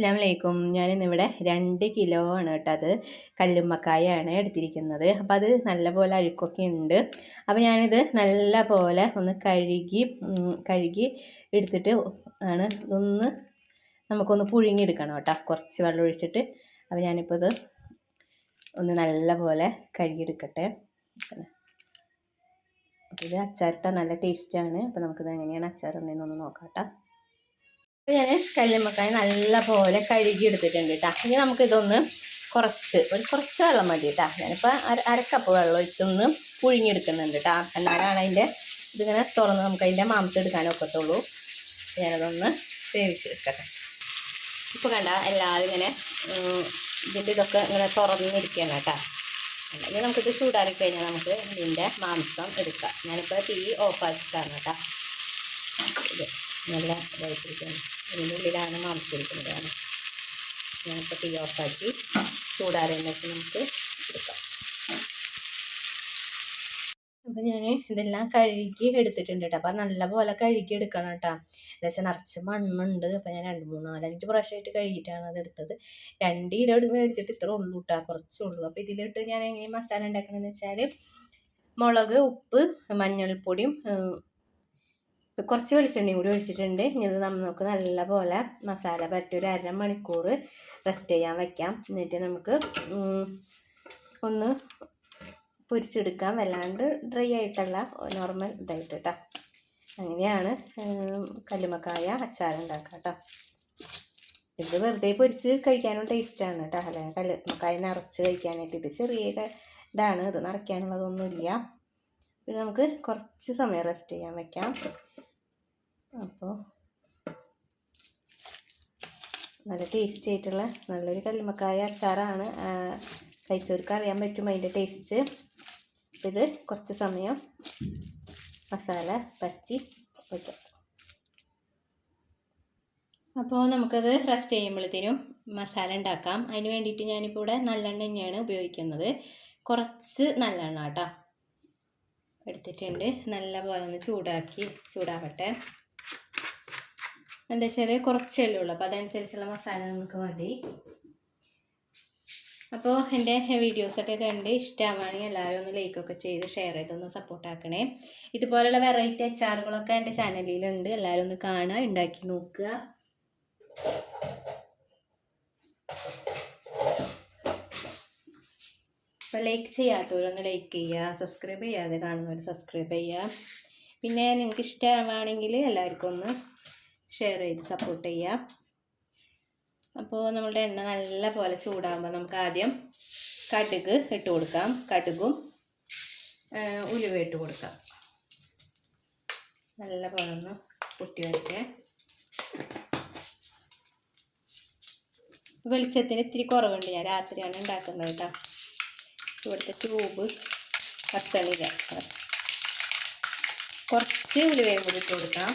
അസ്സാമലൈക്കും ഞാനിന്നിവിടെ രണ്ട് കിലോ ആണ് കേട്ടോ അത് കല്ലുമ്മക്കായാണ് എടുത്തിരിക്കുന്നത്. അപ്പോൾ അത് നല്ലപോലെ അഴുക്കൊക്കെ ഉണ്ട്. അപ്പോൾ ഞാനിത് നല്ല പോലെ ഒന്ന് കഴുകി കഴുകി എടുത്തിട്ട് ആണ് ഇതൊന്ന് നമുക്കൊന്ന് പുഴുങ്ങിയെടുക്കണം കേട്ടോ. കുറച്ച് വെള്ളം ഒഴിച്ചിട്ട്. അപ്പോൾ ഞാനിപ്പോൾ ഇത് ഒന്ന് നല്ല പോലെ കഴുകിയെടുക്കട്ടെ. അപ്പോൾ ഇത് അച്ചാറിട്ട നല്ല ടേസ്റ്റാണ്. അപ്പോൾ നമുക്കിത് എങ്ങനെയാണ് അച്ചാർ ഉണ്ടെന്നൊന്ന് നോക്കാം കേട്ടോ. ഞാൻ കല്ലുമ്മക്കായ കഴുകി എടുത്തിട്ടുണ്ട് കേട്ടോ ഇനി നമുക്കിതൊന്ന് കുറച്ച് ഒരു കുറച്ച് വെള്ളം മതി കേട്ടോ ഞാനിപ്പോൾ അര അരക്കപ്പ് വെള്ളം ഒഴിച്ചൊന്ന് പുഴുങ്ങിയെടുക്കുന്നുണ്ട് കേട്ടോ എന്നാലാണ് അതിന്റെ ഇതിങ്ങനെ തുറന്ന് നമുക്ക് അതിന്റെ മാംസം എടുക്കാനൊക്കത്തുള്ളൂ ഞാനതൊന്ന് വേവിച്ചെടുക്കട്ടെ. ഇപ്പോൾ കണ്ട എല്ലാവരും ഇങ്ങനെ ഇതിന്റെ ഇതൊക്കെ ഇങ്ങനെ തുറന്നിരിക്കുകയാണ് കേട്ടോ അല്ലെങ്കിൽ നമുക്കിത് ചൂടാറി കഴിഞ്ഞാൽ നമുക്ക് ഇതിന്റെ മാംസം എടുക്കാം. ഞാനിപ്പോൾ തീ ഓഫാക്കിട്ടാണ് കേട്ടോ നല്ല ഇതായിട്ടിരിക്കുകയാണ്. ഇരിക്കുന്നത് കാരണം ഞാനിപ്പോൾ തീ ഓഫാക്കി ചൂടാറിയതിനൊക്കെ നമുക്ക് എടുക്കാം. അപ്പം ഞാൻ ഇതെല്ലാം കഴുകി എടുത്തിട്ടുണ്ട് കേട്ടോ. അപ്പം നല്ലപോലെ കഴുകി എടുക്കണം കേട്ടോ. ഏകദേശം നിറച്ച് മണ്ണുണ്ട്. അപ്പം ഞാൻ രണ്ട് മൂന്ന് നാലഞ്ച് പ്രാവശ്യമായിട്ട് കഴുകിയിട്ടാണ് അത് എടുത്തത്. രണ്ട് കിലോ എടുത്ത് മേടിച്ചിട്ട് ഇത്ര ഉള്ളൂ കേട്ടോ. കുറച്ചേ ഉള്ളൂ. അപ്പോൾ ഇതിലിട്ട് ഞാൻ എങ്ങനെ മസാല ഉണ്ടാക്കണമെന്ന് വെച്ചാൽ മുളക് ഉപ്പ് മഞ്ഞൾപ്പൊടിയും കുറച്ച് വെളിച്ചെണ്ണയും കൂടി ഒഴിച്ചിട്ടുണ്ട്. ഇനി ഇത് നമുക്ക് നല്ലപോലെ മസാല പറ്റി ഒരു അര മണിക്കൂർ റെസ്റ്റ് ചെയ്യാൻ വയ്ക്കാം എന്നിട്ട് നമുക്ക് ഒന്ന് പൊരിച്ചെടുക്കാം. വല്ലാണ്ട് ഡ്രൈ ആയിട്ടല്ല നോർമൽ ഇതായിട്ട് കേട്ടോ. അങ്ങനെയാണ് കല്ലുമക്കായ അച്ചാർ ഉണ്ടാക്കുക കേട്ടോ. ഇത് വെറുതെ പൊരിച്ച് കഴിക്കാനും ടേസ്റ്റാണ് കേട്ടോ. അല്ലെങ്കിൽ കല്ലുമക്കായ നിറച്ച് കഴിക്കാനായിട്ട്. ഇത് ചെറിയ ഇതാണ്. ഇത് നിറയ്ക്കാനുള്ളതൊന്നുമില്ല. ഇത് നമുക്ക് കുറച്ച് സമയം റെസ്റ്റ് ചെയ്യാൻ വെക്കാം. അപ്പോൾ നല്ല ടേസ്റ്റി ആയിട്ടുള്ള നല്ലൊരു കല്ലുമക്കായ അച്ചാറാണ്. കഴിച്ചവർക്ക് അറിയാൻ പറ്റും അതിന്റെ ടേസ്റ്റ് ഇത് കുറച്ച് സമയം മസാല പറ്റി വയ്ക്കാം അപ്പോൾ നമുക്കത് റെസ്റ്റ് ചെയ്യുമ്പോഴത്തേനും മസാല ഉണ്ടാക്കാം. അതിന് വേണ്ടിയിട്ട് ഞാനിപ്പോൾ ഇവിടെ നല്ലെണ്ണ തന്നെയാണ് ഉപയോഗിക്കുന്നത്. കുറച്ച് നല്ലെണ്ണ കേട്ടോ. എടുത്തിട്ടുണ്ട്. നല്ല പോലെ ഒന്ന് ചൂടാക്കി ചൂടാവട്ടെ. എന്താ വെച്ചാൽ കുറച്ചല്ലേ ഉള്ളൂ. അപ്പോൾ അതനുസരിച്ചുള്ള മസാല നമുക്ക് മതി. അപ്പോൾ എന്റെ വീഡിയോസൊക്കെ കണ്ട് ഇഷ്ടമാണെങ്കിൽ എല്ലാവരും ഒന്ന് ലൈക്കൊക്കെ ചെയ്ത് ഷെയർ ചെയ്തൊന്ന് സപ്പോർട്ടാക്കണേ ഇതുപോലുള്ള വെറൈറ്റി അച്ചാറുകളൊക്കെ എന്റെ ചാനലിലുണ്ട്. എല്ലാവരും ഒന്ന് കാണുക ഉണ്ടാക്കി നോക്കുക. അപ്പോൾ ലൈക്ക് ചെയ്യാത്തവരൊന്ന് ലൈക്ക് ചെയ്യുക സബ്സ്ക്രൈബ് ചെയ്യാതെ കാണുന്നവർ സബ്സ്ക്രൈബ് ചെയ്യുക. പിന്നെ നിങ്ങൾക്ക് ഇഷ്ടമാണെങ്കിൽ എല്ലാവർക്കും ഒന്ന് ഷെയർ ചെയ്ത് സപ്പോർട്ട് ചെയ്യാം. അപ്പോൾ നമ്മളുടെ എണ്ണ നല്ല പോലെ ചൂടാകുമ്പോൾ നമുക്ക് ആദ്യം കടുക് ഇട്ട് കൊടുക്കാം. കടുകും ഉലുവ ഇട്ട് കൊടുക്കാം. നല്ല പോലെ ഒന്ന് പൊട്ടി വരട്ടെ. വെളിച്ചത്തിന് ഇത്തിരി കുറവുണ്ട്. ഞാൻ രാത്രിയാണ് ഉണ്ടാക്കുന്നത് കേട്ടോ. ഇവിടുത്തെ ട്യൂബ് കത്തണില്ല കുറച്ച് ഉലുവയും കൂടി ഇട്ട് കൊടുക്കാം.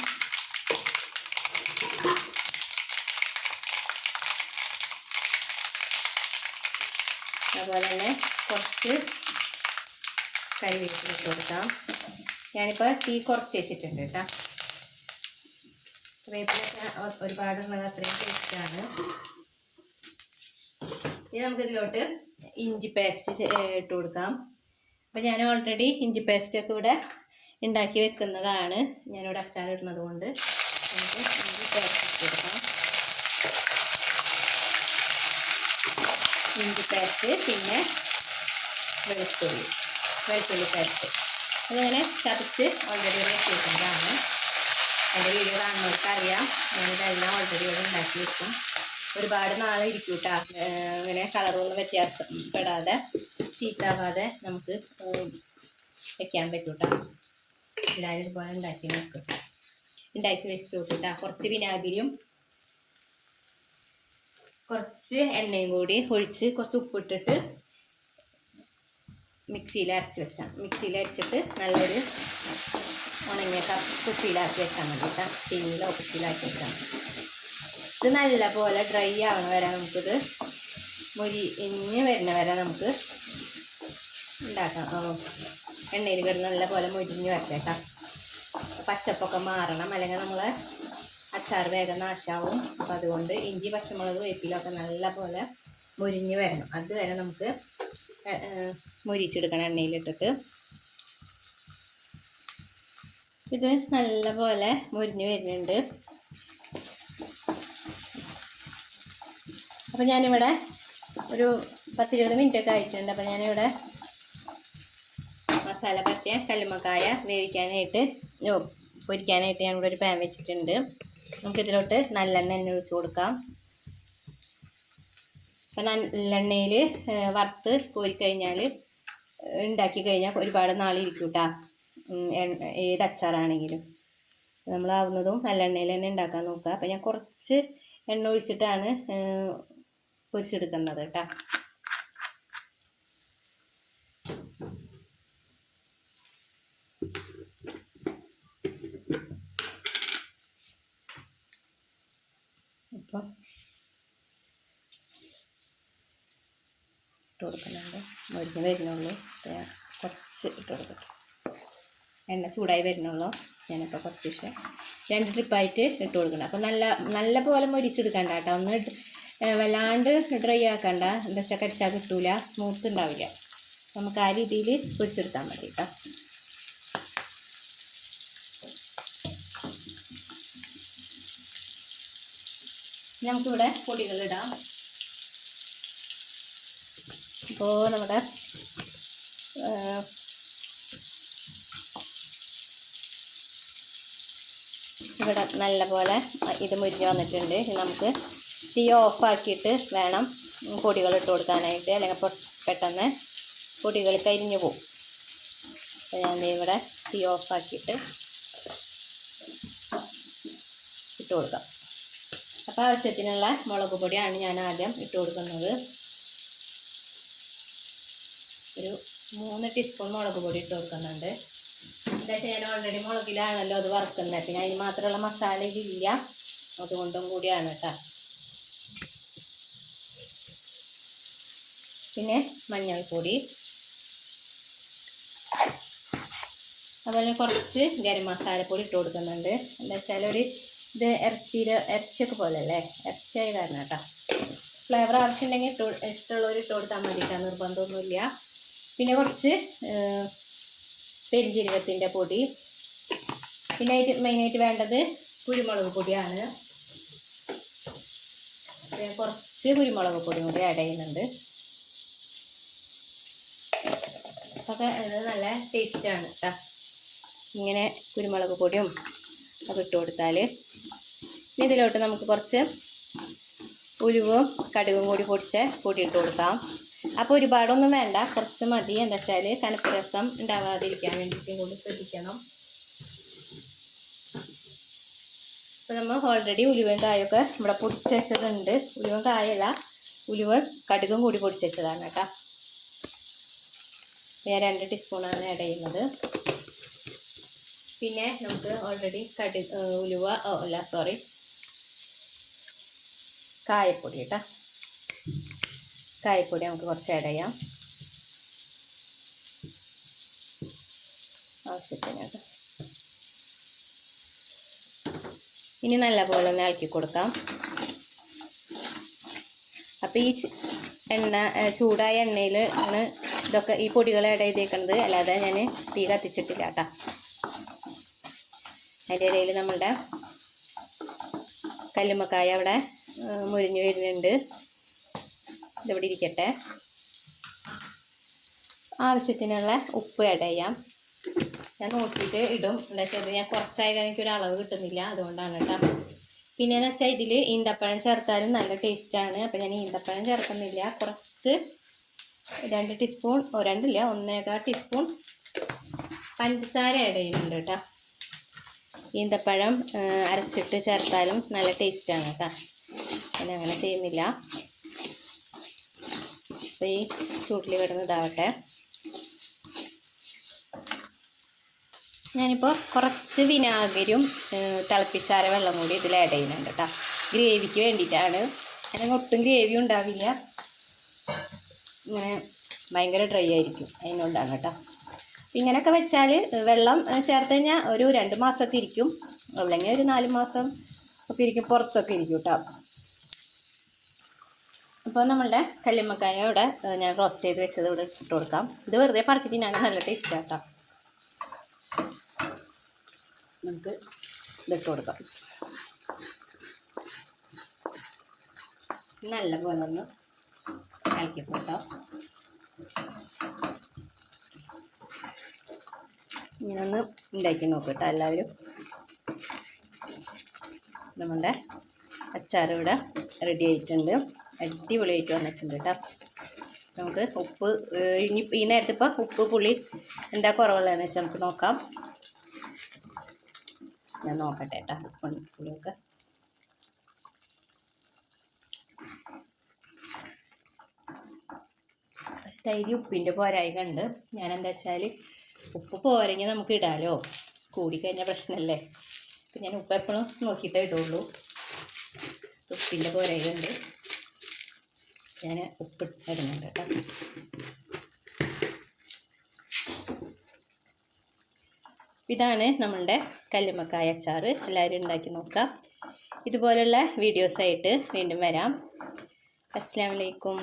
അതുപോലെ തന്നെ കുറച്ച് കരിവേപ്പില ഇട്ട് കൊടുക്കാം. ഞാനിപ്പോൾ തീ കുറച്ച് വെച്ചിട്ടുണ്ട് കേട്ടോ. വേപ്പിലൊക്കെ ഒരുപാടുള്ളത് അത്രയും ടേസ്റ്റാണ് ഇനി നമുക്കിതിലോട്ട് ഇഞ്ചി പേസ്റ്റ് ഇട്ട് കൊടുക്കാം. അപ്പോൾ ഞാൻ ഓൾറെഡി ഇഞ്ചി പേസ്റ്റൊക്കെ ഇവിടെ ഉണ്ടാക്കി വെക്കുന്നതാണ്. ഞാനിവിടെ അച്ചാർ ഇടുന്നത് കൊണ്ട്. നമുക്ക് ഇഞ്ചി പേസ്റ്റ് പിന്നെ വെളുത്തുള്ളി. വെളുത്തുള്ളി പേസ്റ്റ് അതിങ്ങനെ ചതച്ച് ഓൾറെഡി വെച്ചിട്ടുള്ളതാണ് എന്റെ വീഡിയോ കാണുന്നവർക്ക് അറിയാം ഞാനിതെല്ലാം ഓൾറെഡി ഇവിടെ ഉണ്ടാക്കി വെക്കും. ഒരുപാട് നാളെ ഇരിക്കും കേട്ടോ അങ്ങനെ കളറൊന്നും വ്യത്യാസപ്പെടാതെ ചീത്താവാതെ നമുക്ക് വയ്ക്കാൻ വെക്കാൻ പറ്റും കേട്ടോ എല്ലാവരും ഇതുപോലെ ഉണ്ടാക്കി നോക്കും. ഉണ്ടാക്കി വെച്ച് നോക്കിട്ടാ. കുറച്ച് വിനാഗിരിയും കുറച്ച് എണ്ണയും കൂടി ഒഴിച്ച് കുറച്ച് ഉപ്പിട്ടിട്ട് മിക്സിയിൽ അരച്ച് വെച്ചാൽ മിക്സിയിൽ അരച്ചിട്ട് നല്ലൊരു ഉണങ്ങിയ കപ്പ് കുപ്പിയിലാക്കി വെച്ചാൽ മതി കേട്ടോ ടിന്നിലോ കുപ്പിയിലാക്കി വെച്ചാൽ ഇത് നല്ല പോലെ ഡ്രൈ ആവണ വരെ നമുക്കിത് മുരി ഇഞ്ഞ് വരുന്ന വരെ നമുക്ക് ഉണ്ടാക്കാം. എണ്ണയിൽ കിടന്ന് നല്ല പോലെ മുരിഞ്ഞ് വരട്ടെ കേട്ടോ പച്ചപ്പൊക്കെ മാറണം. അല്ലെങ്കിൽ നമ്മൾ അച്ചാർ വേഗം നാശാവും. അപ്പം അതുകൊണ്ട് ഇഞ്ചി പച്ചമുളക് വേപ്പിലൊക്കെ നല്ല പോലെ മുരിഞ്ഞ് വരണം. അതുവരെ നമുക്ക് മുരിച്ചെടുക്കണം എണ്ണയിലിട്ടിട്ട്. ഇത് നല്ല പോലെ മുരിഞ്ഞ് വരുന്നുണ്ട്. അപ്പം ഞാനിവിടെ ഒരു പത്തിരുപത് മിനിറ്റൊക്കെ ആയിട്ടുണ്ട്. അപ്പം ഞാനിവിടെ മസാല പറ്റിയ കല്ലുമ്മക്കായ വേവിക്കാനായിട്ട് പൊരിക്കാനായിട്ട് ഞാനിവിടെ ഒരു പാൻ വെച്ചിട്ടുണ്ട്. നമുക്കിതിലോട്ട് നല്ലെണ്ണ എണ്ണ ഒഴിച്ച് കൊടുക്കാം. അപ്പം നല്ലെണ്ണയിൽ വറുത്ത് കോരിക്കഴിഞ്ഞാൽ ഉണ്ടാക്കി കഴിഞ്ഞാൽ ഒരുപാട് നാളിരിക്കും കേട്ടോ ഏത് അച്ചാറാണെങ്കിലും. നമ്മളാവുന്നതും നല്ലെണ്ണയിൽ തന്നെ ഉണ്ടാക്കാൻ നോക്കുക. അപ്പം ഞാൻ കുറച്ച് എണ്ണ ഒഴിച്ചിട്ടാണ് പൊരിച്ചെടുക്കുന്നത് കേട്ടോ അപ്പം ഇട്ട് കൊടുക്കുന്നുണ്ട്. മുരിഞ്ഞ് വരുന്നുള്ളൂ. കുറച്ച് ഇട്ട് കൊടുക്കട്ടെ എണ്ണ ചൂടായി വരുന്നുള്ളൂ. ഞാനിപ്പോൾ കുറച്ച് ഇഷ്ടം രണ്ട് ട്രിപ്പായിട്ട് ഇട്ട് കൊടുക്കണം അപ്പോൾ നല്ല നല്ല പോലെ മൊരിച്ചെടുക്കണ്ട കേട്ടോ. ഒന്ന് വല്ലാണ്ട് ഡ്രൈ ആക്കണ്ട. എന്താ വെച്ചാൽ കടിച്ചാൽ കിട്ടൂല. സ്മൂത്ത് ഉണ്ടാവില്ല. നമുക്ക് ആ രീതിയിൽ പൊരിച്ചെടുത്താൽ മതി കേട്ടോ. നമുക്കിവിടെ പൊടികളിടാം അപ്പോൾ നമ്മുടെ ഇവിടെ നല്ല പോലെ ഇത് മുരിഞ്ഞ് വന്നിട്ടുണ്ട്. നമുക്ക് തീ ഓഫാക്കിയിട്ട് വേണം പൊടികൾ ഇട്ട് കൊടുക്കാനായിട്ട്. അല്ലെങ്കിൽ പെട്ടെന്ന് പൊടികൾ കരിഞ്ഞു പോകും അപ്പോൾ ഞാൻ ഇവിടെ തീ ഓഫാക്കിയിട്ട് ഇട്ട് കൊടുക്കാം. അപ്പോൾ ആവശ്യത്തിനുള്ള മുളക് പൊടിയാണ് ഞാൻ ആദ്യം ഇട്ട് കൊടുക്കുന്നത്. ഒരു മൂന്ന് ടീസ്പൂൺ മുളക് പൊടി ഇട്ട് കൊടുക്കുന്നുണ്ട്. എന്താ വെച്ചാൽ ഞാൻ ഓൾറെഡി മുളകിലാണല്ലോ അത് വറുക്കുന്നത്. പിന്നെ അതിന് മാത്രമുള്ള മസാല ഇതില്ല അതുകൊണ്ടും കൂടിയാണ് കേട്ടോ. പിന്നെ മഞ്ഞൾപ്പൊടി. അതുപോലെ കുറച്ച് ഗരം മസാലപ്പൊടി ഇട്ട് കൊടുക്കുന്നുണ്ട്. എന്താ വെച്ചാൽ ഒരു ഇത് ഇറച്ചിയുടെ ഇറച്ചിയൊക്കെ പോലെ അല്ലേ ഇറച്ചിയായി കാരണം കേട്ടോ. ഫ്ലേവർ ആവശ്യമുണ്ടെങ്കിൽ ഇട്ട് ഇഷ്ടമുള്ളവർ ഇട്ട് കൊടുത്താൽ മതി കേട്ടോ. നിർബന്ധമൊന്നുമില്ല. പിന്നെ കുറച്ച് പെരിഞ്ചീരകത്തിന്റെ പൊടി. പിന്നെ മെയിനായിട്ട് വേണ്ടത് കുരുമുളക് പൊടിയാണ്. കുറച്ച് കുരുമുളക് പൊടി കൂടി ആഡ് ചെയ്യുന്നുണ്ട്. അതൊക്കെ ഇത് നല്ല ടേസ്റ്റാണ് കേട്ടോ. ഇങ്ങനെ കുരുമുളക് പൊടിയും അത് ഇട്ട് കൊടുത്താൽ ഇനി ഇതിലോട്ട് നമുക്ക് കുറച്ച് ഉലുവും കടുകും കൂടി പൊടിച്ച് കൂട്ടിയിട്ട് കൊടുക്കാം. അപ്പോൾ ഒരുപാടൊന്നും വേണ്ട കുറച്ച് മതി. എന്താ വെച്ചാൽ തണുപ്പ് രസം ഉണ്ടാവാതിരിക്കാൻ വേണ്ടിയിട്ടും കൂടി ശ്രദ്ധിക്കണം. അപ്പോൾ നമ്മൾ ഓൾറെഡി ഉലുവയും കായൊക്കെ ഇവിടെ പൊടിച്ച് വെച്ചതുണ്ട്. ഉലുവ കായല്ല ഉലുവ കടുകും കൂടി പൊടിച്ച് വെച്ചതാണ് കേട്ടോ. ഞാൻ രണ്ട് ടീസ്പൂണാണ് ആഡ് ചെയ്യുന്നത്. പിന്നെ നമുക്ക് ഓൾറെഡി കടു ഉലുവ ഓ അല്ല സോറി കായപ്പൊടി കേട്ടോ കായപ്പൊടി നമുക്ക് കുറച്ച് ആഡ് ചെയ്യാം. ആവശ്യത്തിന് കേട്ടോ ഇനി നല്ലപോലെ ഒന്ന് ഇളക്കി കൊടുക്കാം. അപ്പോൾ ഈ എണ്ണ ചൂടായ എണ്ണയിൽ ആണ് ഇതൊക്കെ ഈ പൊടികൾ ആഡ് ചെയ്തേക്കുന്നത് അല്ലാതെ ഞാൻ തീ കത്തിച്ചിട്ടില്ല കേട്ടോ അതിന്റെ ഇടയിൽ നമ്മളുടെ കല്ലുമ്മക്കായ അവിടെ മുരിഞ്ഞ് വരുന്നുണ്ട്. ഇതിവിടെ ഇരിക്കട്ടെ. ആവശ്യത്തിനുള്ള ഉപ്പ് ആഡ് ചെയ്യാം. ഞാൻ നോക്കിയിട്ട് ഇടും. എന്താ വെച്ചാൽ ഞാൻ കുറച്ചായത് എനിക്കൊരു അളവ് കിട്ടുന്നില്ല. അതുകൊണ്ടാണ് കേട്ടോ. പിന്നെയെന്ന് വെച്ചാൽ ഇതിൽ ഈന്തപ്പഴം ചേർത്താലും നല്ല ടേസ്റ്റാണ് അപ്പം ഞാൻ ഈന്തപ്പഴം ചേർക്കുന്നില്ല. കുറച്ച് രണ്ട് ടീസ്പൂൺ ഓ രണ്ടില്ല ഒന്നേകാൽ ടീസ്പൂൺ പഞ്ചസാര ആഡ് ചെയ്യുന്നുണ്ട് കേട്ടോ. ഈന്തപ്പഴം അരച്ചിട്ട് ചേർത്താലും നല്ല ടേസ്റ്റാണ് കേട്ടോ. ഞാൻ അങ്ങനെ ചെയ്യുന്നില്ല. അപ്പോൾ ഈ ചൂട്ടിൽ കിടന്ന് ഇതാവട്ടെ. ഞാനിപ്പോൾ കുറച്ച് വിനാഗിരിയും തിളപ്പിച്ചാര വെള്ളം കൂടി ഇതിൽ ആഡ് ചെയ്യുന്നുണ്ട് കേട്ടോ ഗ്രേവിക്ക് വേണ്ടിയിട്ടാണ്. അല്ലെങ്കിൽ ഒട്ടും ഗ്രേവി ഉണ്ടാവില്ല. ഇങ്ങനെ ഭയങ്കര ഡ്രൈ ആയിരിക്കും അതിനുണ്ടാകും കേട്ടോ ഇങ്ങനെയൊക്കെ വെച്ചാൽ വെള്ളം ചേർത്ത് കഴിഞ്ഞാൽ ഒരു രണ്ട് മാസമൊക്കെ ഇരിക്കും. അല്ലെങ്കിൽ ഒരു നാല് മാസം ഒക്കെ ഇരിക്കും പുറത്തൊക്കെ ഇരിക്കും കേട്ടോ അപ്പോൾ നമ്മളുടെ കല്ലുമ്മക്കായ ഇവിടെ ഞാൻ റോസ്റ്റ് ചെയ്ത് വെച്ചത് ഇവിടെ ഇട്ട് കൊടുക്കാം. ഇത് വെറുതെ പറക്കിട്ട് ഞാൻ നല്ല ടേസ്റ്റ് കേട്ടോ നമുക്ക് ഇതിട്ട് കൊടുക്കാം. നല്ല പോലെ ഒന്ന് ഇളക്കി കൊടുക്കാം ഇങ്ങനെ ഒന്ന് ഉണ്ടാക്കി നോക്കട്ടോ എല്ലാവരും. നമ്മളുടെ അച്ചാർ ഇവിടെ റെഡി ആയിട്ടുണ്ട്. അടിപൊളിയായിട്ട് വന്നിട്ടുണ്ട് കേട്ടോ നമുക്ക് ഉപ്പ് ഇനി ഈ നേരത്തെ ഇപ്പോൾ ഉപ്പ് പുളി എന്താ കുറവുള്ളതെന്ന് വെച്ചാൽ നമുക്ക് നോക്കാം. ഞാൻ നോക്കട്ടെ കേട്ടോ ഉപ്പും പുളിയൊക്കെ. തൈര് ഉപ്പിന്റെ പോരായി കണ്ട് ഞാൻ എന്താ വെച്ചാൽ ഉപ്പ് പോരെങ്കിൽ നമുക്ക് ഇടാലോ. കൂടിക്കഴിഞ്ഞാൽ പ്രശ്നമല്ലേ അപ്പം ഞാൻ ഉപ്പ് എപ്പോഴും നോക്കിയിട്ടേ ഇടുള്ളൂ. ഉപ്പിന്റെ പോരായി കണ്ട് ഞാൻ ഉപ്പ് ഇടുന്നുണ്ട് കേട്ടോ. ഇതാണ് നമ്മളുടെ കല്ലുമക്കായ അച്ചാർ എല്ലാവരും ഉണ്ടാക്കി നോക്കാം. ഇതുപോലുള്ള വീഡിയോസായിട്ട് വീണ്ടും വരാം. അസ്സാം വലൈക്കും